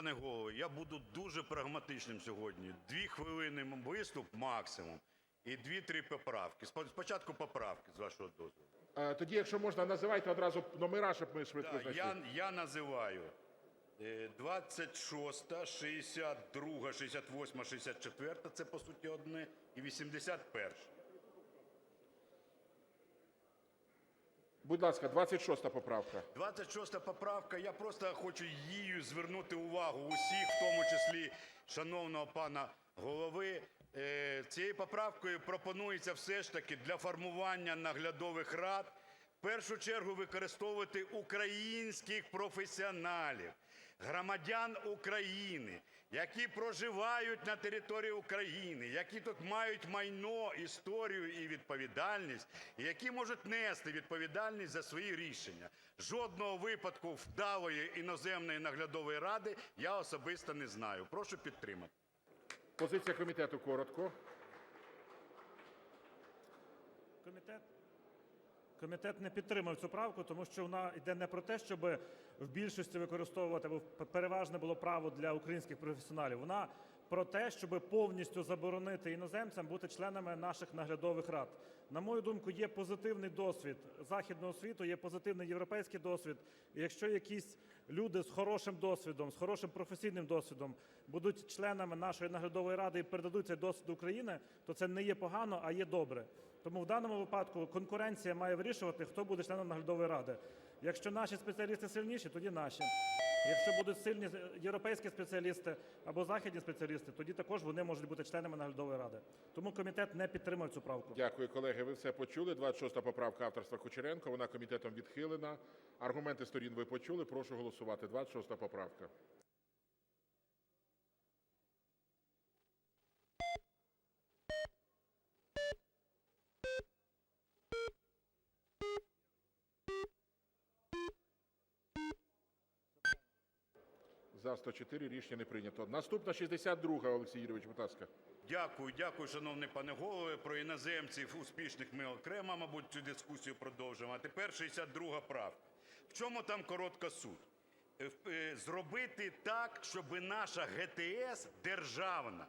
Пане голово, я буду дуже прагматичним сьогодні. Дві хвилини виступ максимум і дві-три поправки. Спо- Спочатку поправки, з вашого дозволу. Е, Тоді, якщо можна, називайте одразу номера, щоб ми швидко знайшли. я, я називаю е, 26, 62, 68, 64, це по суті одне, і 81. Будь ласка, 26 поправка. 26 поправка. Я просто хочу її звернути увагу усіх, в тому числі шановного пана голови. Е, Цією поправкою пропонується все ж таки для формування наглядових рад в першу чергу використовувати українських професіоналів, громадян України, які проживають на території України, які тут мають майно, історію і відповідальність, і які можуть нести відповідальність за свої рішення. Жодного випадку вдалої іноземної наглядової ради я особисто не знаю. Прошу підтримати. Позиція комітету коротко. Комітет, комітет не підтримав цю правку, тому що вона йде не про те, щоб в більшості використовувати, або переважне було право для українських професіоналів. Вона про те, щоб повністю заборонити іноземцям бути членами наших наглядових рад. На мою думку, є позитивний досвід західного світу, є позитивний європейський досвід. Якщо якісь люди з хорошим досвідом, з хорошим професійним досвідом будуть членами нашої наглядової ради і передадуть цей досвід України, то це не є погано, а є добре. Тому в даному випадку конкуренція має вирішувати, хто буде членом наглядової ради. Якщо наші спеціалісти сильніші, тоді наші. Якщо будуть сильні європейські спеціалісти або західні спеціалісти, тоді також вони можуть бути членами наглядової ради. Тому комітет не підтримує цю правку. Дякую, колеги. Ви все почули. 26 поправка авторства Кучеренко. Вона комітетом відхилена. Аргументи сторін ви почули. Прошу голосувати. 26 поправка. За 104 рішення не прийнято. Наступна 62 Олексій Юрійович, будь ласка. Дякую, дякую, шановний пане голове. Про іноземців успішних ми окремо, мабуть, цю дискусію продовжимо. А тепер 62 правка. В чому там коротка суть? Е, е, Зробити так, щоб наша ГТС державна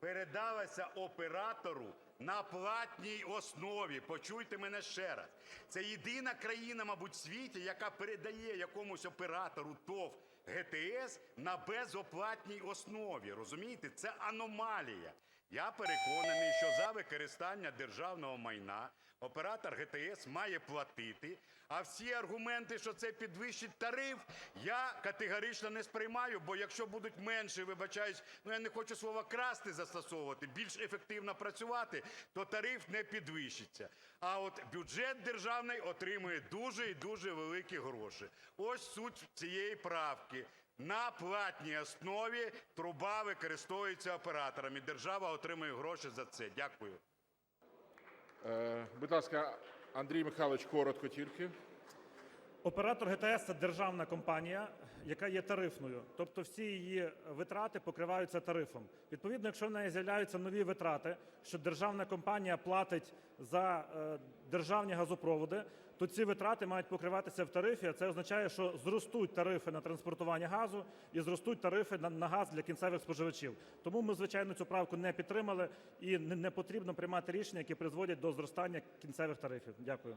передалася оператору на платній основі. Почуйте мене ще раз. Це єдина країна, мабуть, в світі, яка передає якомусь оператору ТОВ ГТС на безоплатній основі. Розумієте, це аномалія. Я переконаний, що за використання державного майна оператор ГТС має платити. А всі аргументи, що це підвищить тариф, я категорично не сприймаю, бо якщо будуть менше, вибачаюсь, ну я не хочу слово красти застосовувати, більш ефективно працювати, то тариф не підвищиться. А от бюджет державний отримує дуже і дуже великі гроші. Ось суть цієї правки. На платній основі труба використовується операторами. Держава отримує гроші за це. Дякую. Е, будь ласка, Андрій Михайлович, коротко тільки. Оператор ГТС це державна компанія, яка є тарифною. Тобто всі її витрати покриваються тарифом. Відповідно, якщо в неї з'являються нові витрати, що державна компанія платить за е, державні газопроводи, то ці витрати мають покриватися в тарифі. А це означає, що зростуть тарифи на транспортування газу і зростуть тарифи на, газ для кінцевих споживачів. Тому ми, звичайно, цю правку не підтримали і не потрібно приймати рішення, які призводять до зростання кінцевих тарифів. Дякую.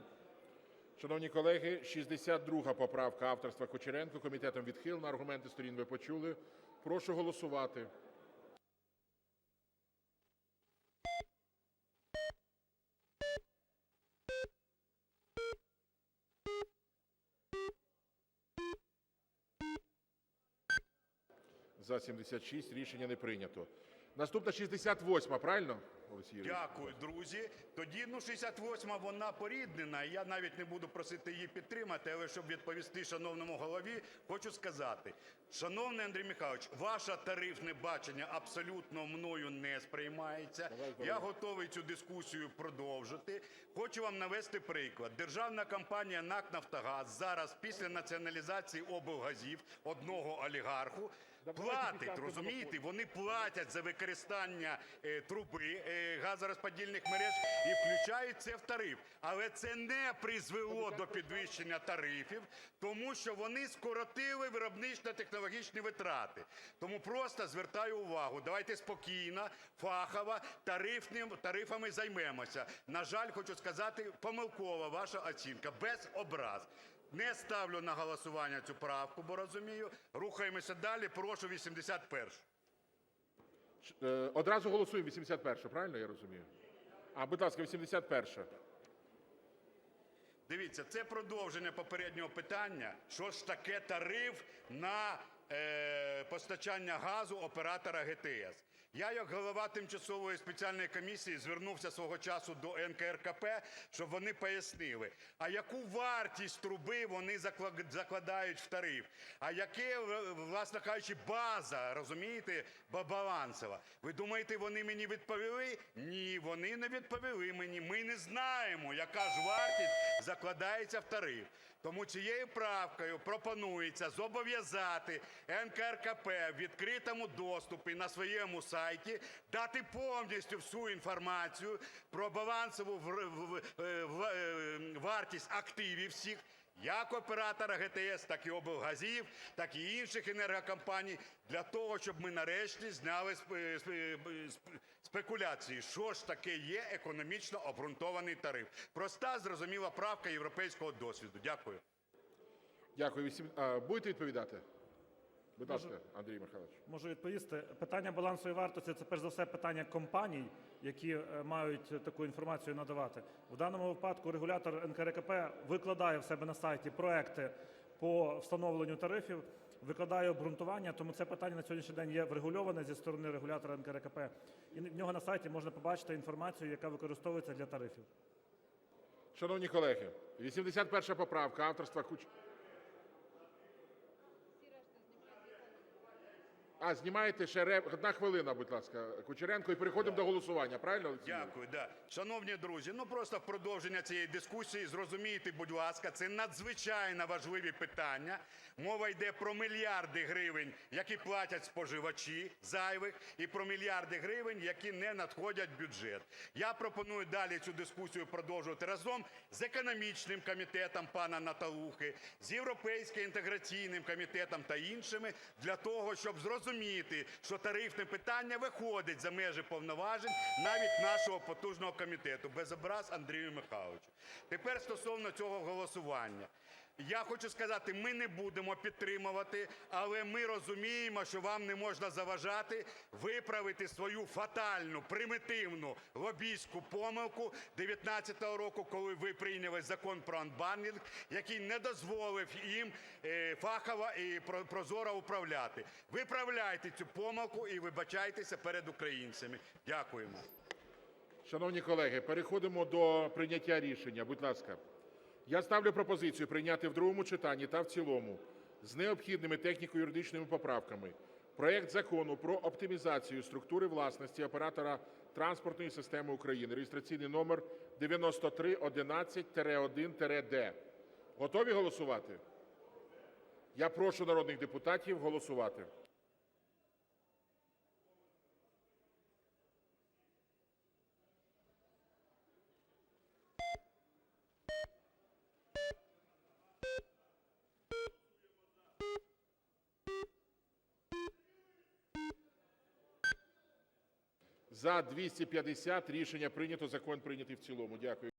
Шановні колеги, 62 поправка авторства Кучеренко. Комітетом відхилена. Аргументи сторін ви почули. Прошу голосувати. За 76 рішення не прийнято. Наступна 68, правильно, Олексій Юрійович? Дякую, друзі. Тоді ну 68-ма вона поріднена. і Я навіть не буду просити її підтримати, але щоб відповісти шановному голові, хочу сказати. Шановний Андрій Михайлович, ваше тарифне бачення абсолютно мною не сприймається. Я готовий цю дискусію продовжити. Хочу вам навести приклад. Державна компанія НАК «Нафтогаз» зараз після націоналізації облгазів одного олігарху платить, розумієте, вони платять за використання е, труби е, газорозподільних мереж і включають це в тариф. Але це не призвело до підвищення тарифів, тому що вони скоротили виробничо-технологічні витрати. Тому просто звертаю увагу, давайте спокійно, фахово, тарифним, тарифами займемося. На жаль, хочу сказати, помилкова ваша оцінка, без образ. Не ставлю на голосування цю правку, бо розумію. Рухаємося далі. Прошу 81. Ш- е, Одразу голосуємо 81, правильно я розумію? А, будь ласка, 81. Дивіться, це продовження попереднього питання. Що ж таке тариф на е, постачання газу оператора ГТС? Я, як голова тимчасової спеціальної комісії, звернувся свого часу до НКРКП, щоб вони пояснили, а яку вартість труби вони закладають в тариф, а яке, власне кажучи, база, розумієте, балансова. Ви думаєте, вони мені відповіли? Ні, вони не відповіли мені. Ми не знаємо, яка ж вартість закладається в тариф. Тому цією правкою пропонується зобов'язати НКРКП в відкритому доступі на своєму сайті дати повністю всю інформацію про балансову е, е, вартість активів всіх, як оператора ГТС, так і облгазів, так і інших енергокомпаній, для того, щоб ми нарешті зняли сп- спекуляції, що ж таке є економічно обґрунтований тариф. Проста, зрозуміла правка європейського досвіду. Дякую. Дякую. Будете відповідати? Будь ласка, Андрій Михайлович. Можу відповісти. Питання балансової вартості це перш за все питання компаній, які е, мають таку інформацію надавати. В даному випадку регулятор НКРКП викладає в себе на сайті проекти по встановленню тарифів, викладає обґрунтування, тому це питання на сьогоднішній день є врегульоване зі сторони регулятора НКРКП. І в нього на сайті можна побачити інформацію, яка використовується для тарифів. Шановні колеги, 81 поправка авторства Куч... А, знімаєте ще одна хвилина, будь ласка, Кучеренко, і переходимо до голосування. Правильно, Олексій? Дякую, да. Шановні друзі, ну просто в продовження цієї дискусії зрозумійте, будь ласка, це надзвичайно важливі питання. Мова йде про мільярди гривень, які платять споживачі зайвих, і про мільярди гривень, які не надходять в бюджет. Я пропоную далі цю дискусію продовжувати разом з економічним комітетом пана Наталухи, з європейським інтеграційним комітетом та іншими для того, щоб зрозуміти, що тарифне питання виходить за межі повноважень навіть нашого потужного комітету. Без образ Андрію Михайловичу. Тепер стосовно цього голосування. Я хочу сказати, ми не будемо підтримувати, але ми розуміємо, що вам не можна заважати виправити свою фатальну, примітивну лобійську помилку 19-го року, коли ви прийняли закон про анбанінг, який не дозволив їм е, фахово і про- прозоро управляти. Виправляйте цю помилку і вибачайтеся перед українцями. Дякуємо. Шановні колеги, переходимо до прийняття рішення. Будь ласка. Я ставлю пропозицію прийняти в другому читанні та в цілому з необхідними техніко-юридичними поправками проект Закону про оптимізацію структури власності оператора транспортної системи України, реєстраційний номер 9311-1-Д. Готові голосувати? Я прошу народних депутатів голосувати. За 250 рішення прийнято. Закон прийнятий в цілому. Дякую.